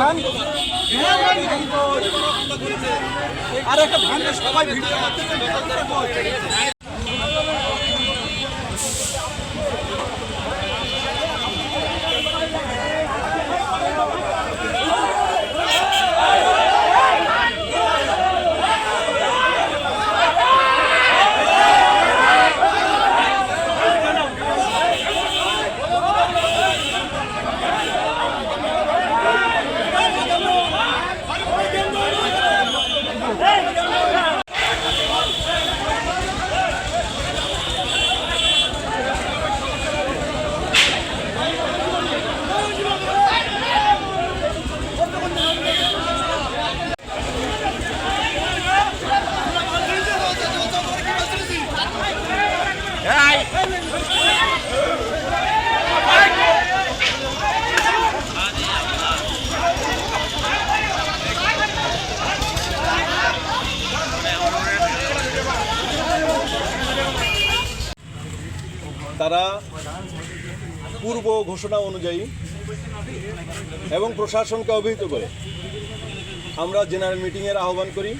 Van আর একটা van সবাই video তারা পূর্ব ঘোষণা অনুযায়ী এবং প্রশাসনকে অভিহিত করে আমরা জেনারেল মিটিংয়ের আহ্বান করি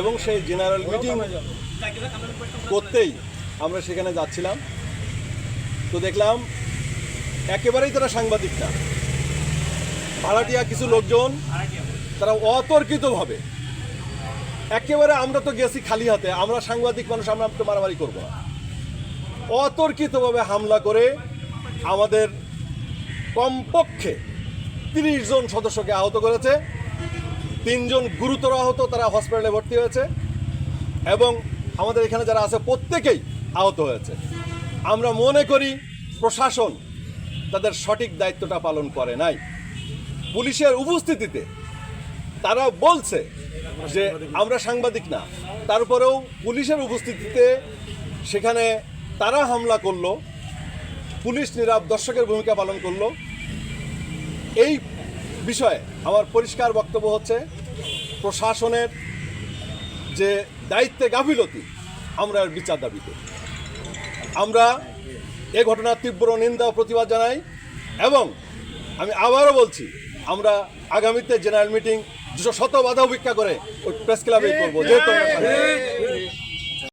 এবং সেই জেনারেল মিটিং করতেই আমরা সেখানে যাচ্ছিলাম। তো দেখলাম একেবারেই তারা সাংবাদিক না ভাড়াটিয়া কিছু লোকজন তারা অতর্কিতভাবে একেবারে আমরা তো গেছি খালি হাতে, আমরা সাংবাদিক মানুষ, আমরা তো মারামারি করব না। অতর্কিতভাবে হামলা করে আমাদের কমপক্ষে তিরিশ জন সদস্যকে আহত করেছে। তিনজন গুরুতর আহত, তারা হসপিটালে ভর্তি হয়েছে এবং আমাদের এখানে যারা আছে প্রত্যেকেই আহত হয়েছে। আমরা মনে করি প্রশাসন তাদের সঠিক দায়িত্বটা পালন করে নাই। পুলিশের উপস্থিতিতে তারা বলছে যে আমরা সাংবাদিক না, তারপরেও পুলিশের উপস্থিতিতে সেখানে তারা হামলা করল, পুলিশ নীরব দর্শকের ভূমিকা পালন করল এই বিষয়ে আমার পরিষ্কার বক্তব্য হচ্ছে, প্রশাসনের যে দায়িত্বে গাফিলতি, আমরা বিচার দাবি করি আমরা এ ঘটনার তীব্র নিন্দা ও প্রতিবাদ জানাই এবং আমি আবারও বলছি, আমরা আগামীতে জেনারেল মিটিং দুশো শত বাধা উপেক্ষা করে ওই প্রেস ক্লাবে করব যেহেতু।